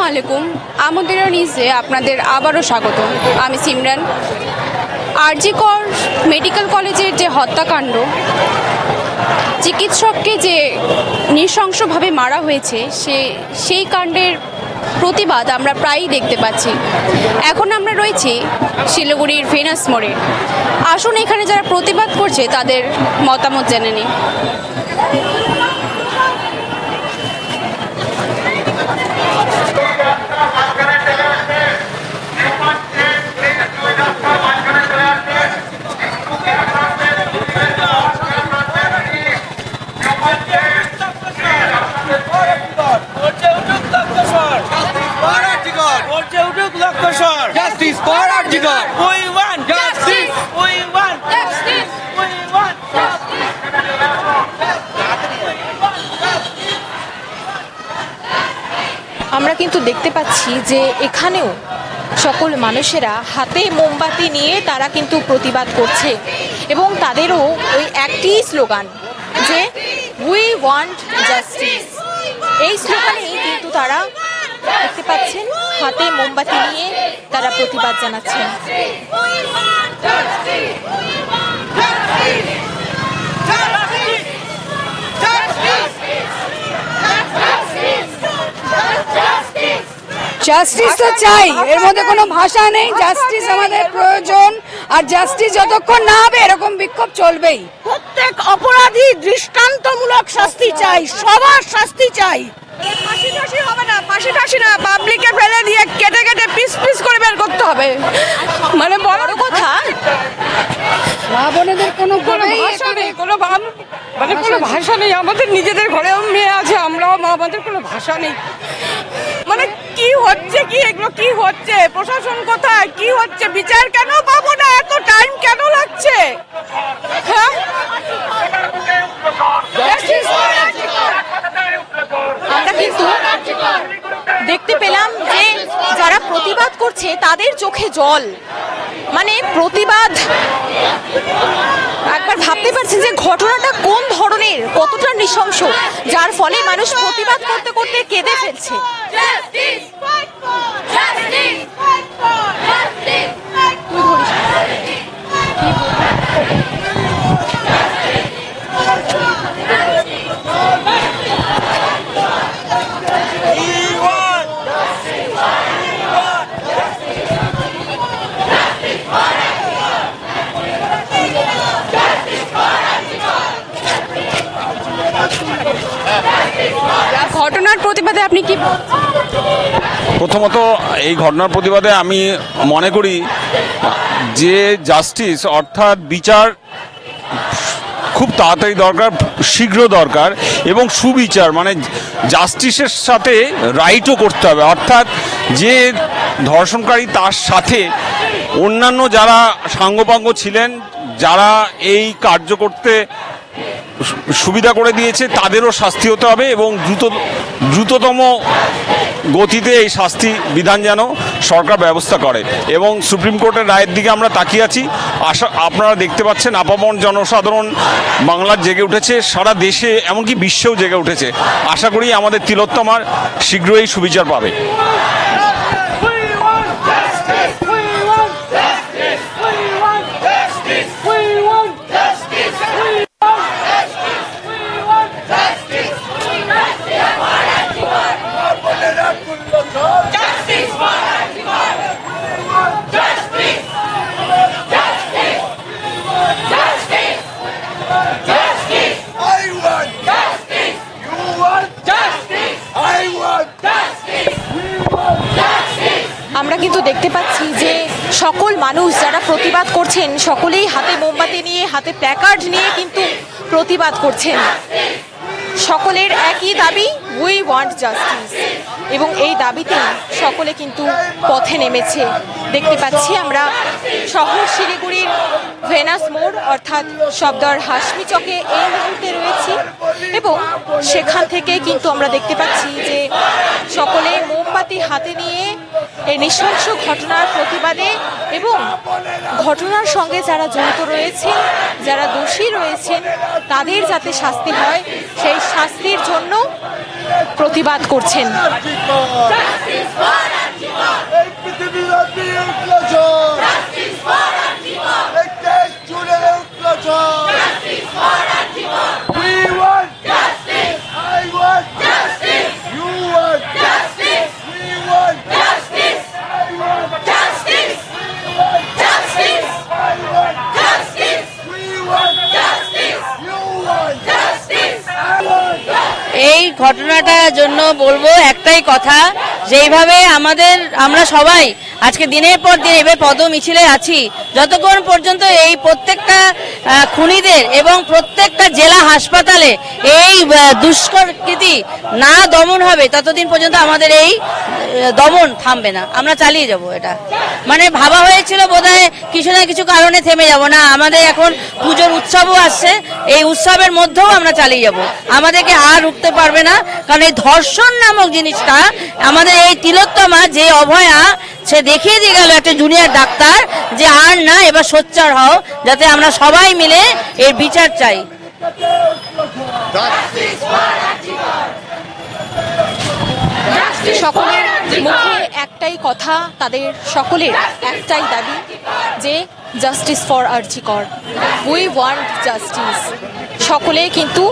আসসালামু আলাইকুম। আমাদের নিউজে আপনাদের আবারও স্বাগত। আমি সিমরান। আরজিকর মেডিকেল কলেজের যে হত্যাকাণ্ড, চিকিৎসককে যে নৃশংসভাবে মারা হয়েছে, সে সেই কাণ্ডের প্রতিবাদ আমরা প্রায়ই দেখতে পাচ্ছি। এখন আমরা রয়েছি শিলিগুড়ির ভেনাস মোড়ে। আসুন এখানে যারা প্রতিবাদ করছে, তাদের মতামত জেনে নিই। গর্জে for লক্ষ্যস্বর গর্জে উঠুক লক্ষ্যস্বর justice for RG Kar we want justice we want justice we want আমরা কিন্তু দেখতে পাচ্ছি যে এখানেও সকল মানুষেরা হাতে মোমবাতি নিয়ে তারা কিন্তু প্রতিবাদ করছে এবং তাদেরও ওই একটি স্লোগান যে উই ওয়ান্ট জাস্টিস এই স্লোগানেই কিন্তু তারা দেখতে পাচ্ছেন, হাতে মোমবাতি নিয়ে তারা প্রতিবাদ জানাচ্ছেন। জাস্টিস তো চাই। এর মধ্যে কোনো ভাষা নেই জাস্টিস আমাদের প্রয়োজন আর জাস্টিস যতক্ষণ না হবে এরকম বিক্ষোভ চলবেই। প্রত্যেক অপরাধী দৃষ্টান্তমূলক শাস্তি চাই সবার শাস্তি চাই। ফাঁসি টাসি হবে না ফাঁসি না পাবলিকে ফেলে দিয়ে কেটে কেটে পিস পিস করে বের করতে হবে। মানে বড় কথা। মা বোনেদের কোনো কোনো ভাষা নেই কোনো মানে কোনো ভাষা নেই আমাদের নিজেদের ঘরেও মেয়ে আছে আমরাও মা আমাদের কোনো ভাষা নেই। কি হচ্ছে কি? এগুলো কি হচ্ছে? প্রশাসন কোথায়? কি হচ্ছে? বিচার কেন পাবো না? এত টাইম কেন লাগছে? হ্যাঁ? আমরা কিন্তু দেখতে পেলাম যে যারা প্রতিবাদ করছে, তাদের চোখে জল। মানে প্রতিবাদ। একবার ভাবতে পারছেন যে ঘটনাটা কোন ধরনের, কতটা নৃশংস, যার ফলে মানুষ প্রতিবাদ করতে করতে কেঁদে ফেলছে। ঘটনার প্রতিবাদে আপনি কি প্রথমত এই ঘটনার প্রতিবাদে আমি মনে করি যে জাস্টিস অর্থাৎ বিচার খুব তাড়াতাড়ি দরকার, শীঘ্র দরকার এবং সুবিচার মানে জাস্টিসের সাথে রাইটও করতে হবে। অর্থাৎ যে ধর্ষণকারী তার সাথে অন্যান্য যারা সাঙ্গপাঙ্গ ছিলেন, যারা এই কার্য করতে সুবিধা করে দিয়েছে, তাদেরও শাস্তি হতে হবে এবং দ্রুত, দ্রুততম গতিতে এই শাস্তি বিধান যেন সরকার ব্যবস্থা করে। এবং সুপ্রিম কোর্টের রায়ের দিকে আমরা তাকিয়ে আছি। আশা, আপনারা দেখতে পাচ্ছেন আপামন জনসাধারণ বাংলার জেগে উঠেছে, সারা দেশে এমনকি বিশ্বেও জেগে উঠেছে। আশা করি আমাদের তিলোত্তমার শীঘ্রই সুবিচার পাবে আমরা কিন্তু দেখতে পাচ্ছি যে সকল মানুষ যারা প্রতিবাদ করছেন, সকলেই হাতে মোমবাতি নিয়ে, হাতে প্ল্যাকার্ড নিয়ে কিন্তু প্রতিবাদ করছেন। সকলের একই দাবি উই ওয়ান্ট জাস্টিস এবং এই দাবিতে সকলে কিন্তু পথে নেমেছে। দেখতে পাচ্ছি আমরা শহর শিলিগুড়ির ভেনাস মোড়, অর্থাৎ শব্দর হাসমি চকে এই মুহূর্তে রয়েছি। এবং সেখান থেকে কিন্তু আমরা দেখতে পাচ্ছি যে সকলে মোমবাতি হাতে নিয়ে এই নৃশংস ঘটনার প্রতিবাদে এবং ঘটনার সঙ্গে যারা জড়িত রয়েছেন, যারা দোষী রয়েছেন, তাদের যাতে শাস্তি হয়, সেই শাস্তির জন্য প্রতিবাদ করছেন। এই ঘটনাটার জন্য বলব একটাই কথা, যেইভাবে আমাদের, আমরা সবাই আজকে দিনের পর দিন এভাবে পদ মিছিলে আছি, যতক্ষণ পর্যন্ত এই প্রত্যেকটা খুনিদের এবং প্রত্যেকটা জেলা হাসপাতালে এই দুষ্কৃতি না দমন হবে, ততদিন পর্যন্ত আমাদের এই দমন থামবে না আমরা চালিয়ে যাব এটা। মানে ভাবা হয়েছিল বোধহয় কিছু না কিছু কারণে থেমে যাব না আমাদের এখন পুজোর উৎসবও আসছে এই উৎসবের মধ্যেও আমরা চালিয়ে যাব। আমাদেরকে আর রুখতে পারবে না কারণ এই ধর্ষণ নামক জিনিসটা আমাদের এই তিলোত্তমা যে অভয়া সে দেখিয়ে দিয়ে গেল একটা জুনিয়র ডাক্তার যে আর না এবার সোচ্চার হও যাতে আমরা সবাই মিলে এর বিচার চাই। সকলের মুখে একটাই কথা তাদের সকলের, একটাই দাবি যে justice for RG Kar we want justice সকলে কিন্তু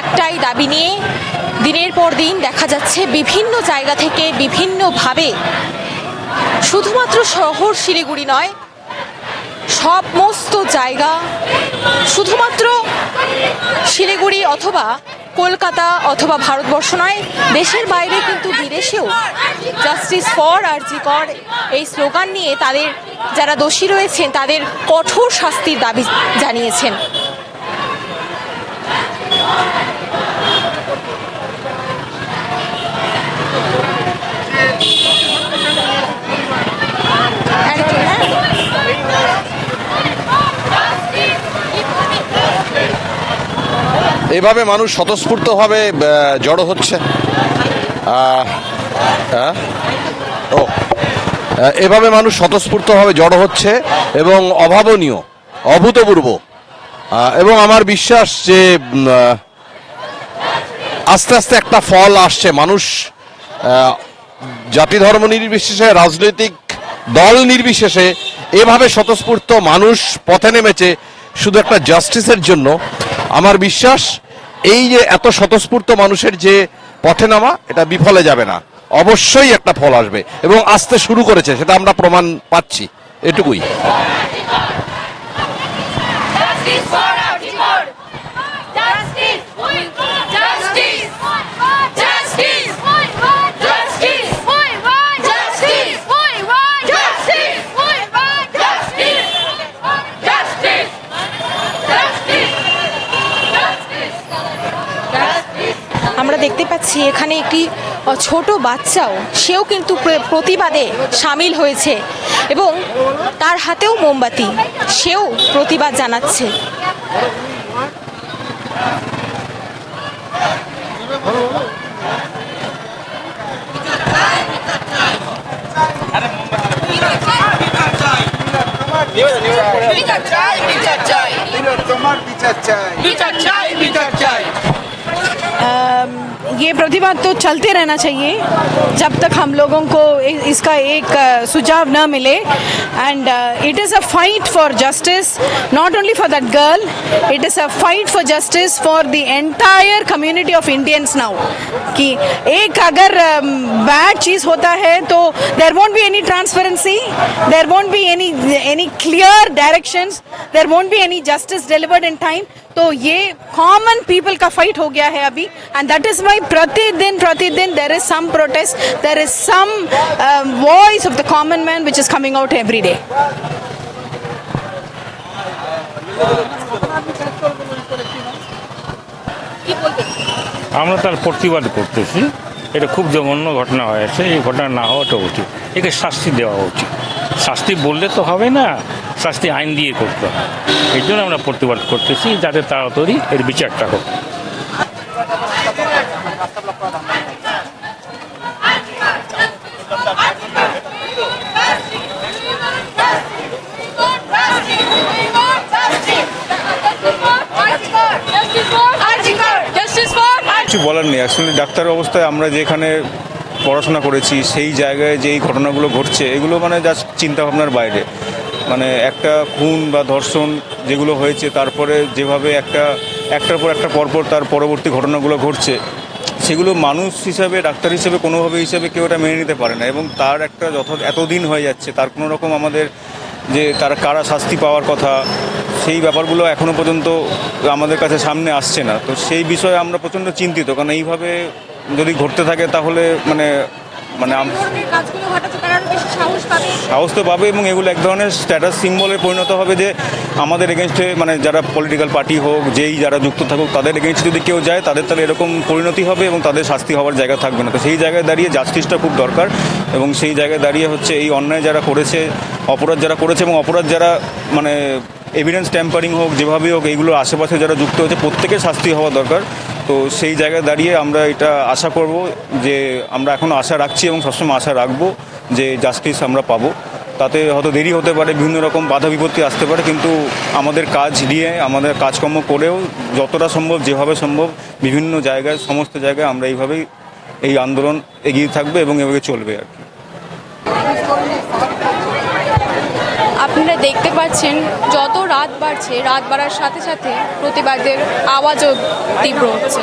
একটাই দাবি নিয়ে দিনের পর দিন দেখা যাচ্ছে বিভিন্ন জায়গা থেকে বিভিন্নভাবে শুধুমাত্র শহর শিলিগুড়ি নয় সমস্ত জায়গা শুধুমাত্র শিলিগুড়ি অথবা কলকাতা অথবা ভারতবর্ষ নয়, দেশের বাইরে কিন্তু বিদেশেও জাস্টিস ফর আর জি কর এই স্লোগান নিয়ে তাদের যারা দোষী রয়েছেন, তাদের কঠোর শাস্তির দাবি জানিয়েছেন একজন, হ্যাঁ? এভাবে মানুষ স্বতঃস্ফূর্তভাবে জড়ো হচ্ছে? ও। এভাবে মানুষ স্বতঃস্ফূর্তভাবে জড়ো হচ্ছে এবং অভাবনীয়, অভূতপূর্ব। এবং আমার বিশ্বাস যে আস্তে আস্তে একটা ফল আসছে। মানুষ জাতি ধর্ম নির্বিশেষে, রাজনৈতিক দল নির্বিশেষে এভাবে স্বতঃস্ফূর্ত মানুষ পথে নেমেছে শুধু একটা জাস্টিসের জন্য। আমার বিশ্বাস এই যে এত স্বতঃস্ফূর্ত মানুষের যে পথে নামা, এটা বিফলে যাবে না। অবশ্যই একটা ফল আসবে এবং আসতে শুরু করেছে, সেটা আমরা প্রমাণ পাচ্ছি। এটুকুই Justice for Arjikor! Justice! Justice! Justice! Justice! Justice! Justice! Justice! আমরা দেখতে এখানে একটি ছোট বাচ্চাও, সেও কিন্তু প্রতিবাদে সামিল হয়েছে এবং তার হাতেও মোমবাতি, সেও প্রতিবাদ জানাচ্ছে। বিচার ये प्रतिवाद तो चलते रहना चाहिए, जब तक हम लोगों को इसका एक सुझाव न मिले। And it is a fight for justice not only for that girl it is a fight for justice for the entire community of Indians now कि एक अगर बैड चीज़ होता है तो there won't be any transparency there won't be any any clear directions there won't be any justice delivered in time तो ये common people का फाइट हो गया है अभी and that is Pratidin, Pratidin, there is some protest, there is some uh, voice of the common man which is coming out every day. আমরা তার প্রতিবাদ করতেছি। এটা খুব জঘন্য ঘটনা হয়েছে এই ঘটনা না হওয়াটা উচিত। একে শাস্তি দেওয়া উচিত। শাস্তি বললে তো হবে না শাস্তি আইন দিয়ে করতে হবে। এই জন্য আমরা প্রতিবাদ করতেছি যাতে তাড়াতাড়ি এর বিচারটা হোক। কিছু বলার নেই। আসলে ডাক্তার অবস্থায় আমরা যেখানে পড়াশোনা করেছি, সেই জায়গায় যে এই ঘটনাগুলো ঘটছে, এগুলো মানে জাস্ট চিন্তাভাবনার বাইরে। মানে একটা খুন বা ধর্ষণ যেগুলো হয়েছে, তারপরে যেভাবে একটা, একটার পর একটা, পরপর তার পরবর্তী ঘটনাগুলো ঘটছে, সেগুলো মানুষ হিসাবে, ডাক্তার হিসেবে, কোনোভাবে হিসাবে কেউ এটা মেনে নিতে পারে না। এবং তার একটা যত এতদিন হয়ে যাচ্ছে, তার কোনো রকম আমাদের যে তারা কারা শাস্তি পাওয়ার কথা সেই ব্যাপারগুলো এখনও পর্যন্ত আমাদের কাছে সামনে আসছে না। তো সেই বিষয়ে আমরা প্রচণ্ড চিন্তিত কারণ এইভাবে যদি ঘটতে থাকে তাহলে মানে মানে সাহস তো পাবে এবং এগুলো এক ধরনের স্ট্যাটাস সিম্বলে পরিণত হবে যে আমাদের এগেনস্টে মানে যারা পলিটিক্যাল পার্টি হোক যেই যারা যুক্ত থাকুক তাদের এগেনস্টে যদি কেউ যায় তাদের তাহলে এরকম পরিণতি হবে এবং তাদের শাস্তি হওয়ার জায়গা থাকবে না। তো সেই জায়গায় দাঁড়িয়ে জাস্টিসটা খুব দরকার এবং সেই জায়গায় দাঁড়িয়ে হচ্ছে এই অন্যায় যারা করেছে অপরাধ যারা করেছে এবং অপরাধ যারা মানে এভিডেন্স ট্যাম্পারিং হোক যেভাবেই হোক এইগুলোর আশেপাশে যারা যুক্ত হয়েছে, প্রত্যেকের শাস্তি হওয়া দরকার। তো সেই জায়গায় দাঁড়িয়ে আমরা এটা আশা করব যে আমরা এখনও আশা রাখছি এবং সবসময় আশা রাখব যে জাস্টিস আমরা পাবো। তাতে হয়তো দেরি হতে পারে, বিভিন্ন রকম বাধা বিপত্তি আসতে পারে, কিন্তু আমাদের কাজ নিয়ে আমাদের কাজকর্ম করেও যতটা সম্ভব, যেভাবে সম্ভব, বিভিন্ন জায়গায়, সমস্ত জায়গায় আমরা এইভাবেই এই আন্দোলন এগিয়ে থাকবে এবং এভাবে চলবে আর কি। আপনারা দেখতে পাচ্ছেন যত রাত বাড়ছে রাত বাড়ার সাথে সাথে প্রতিবাদের আওয়াজও তীব্র হচ্ছে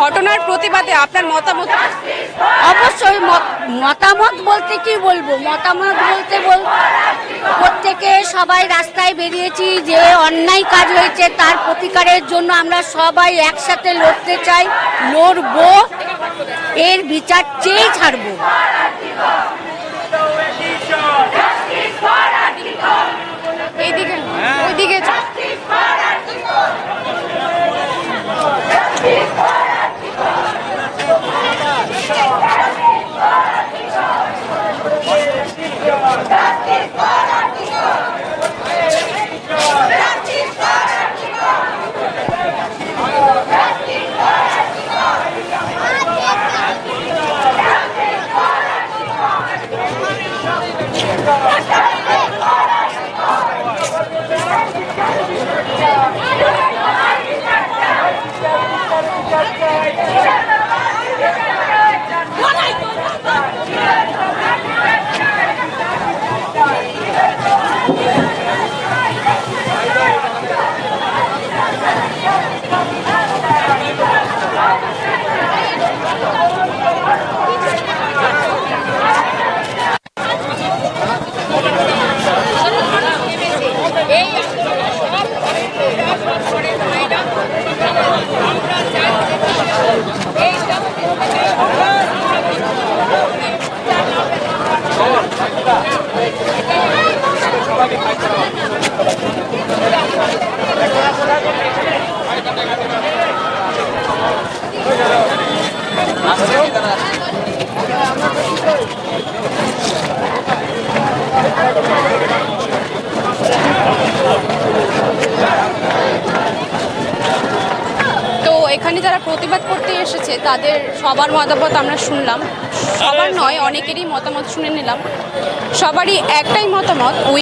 ঘটনার প্রতিবাদে আপনার মতামত? অবশ্যই মতামত বলতে কি বলব? মতামত বলতে বল, প্রত্যেকে সবাই রাস্তায় বেরিয়েছি যে অন্যায় কাজ হয়েছে তার প্রতিকারের জন্য আমরা সবাই একসাথে লড়তে চাই, লড়বো। এর বিচার চেয়ে ছাড়বো এইদিকে ওইদিকে তো এখানে যারা প্রতিবাদ করতে এসেছে তাদের সবার মতামত আমরা শুনলাম। সবার নয় অনেকেরই মতামত শুনে নিলাম। সবারই একটাই মতামত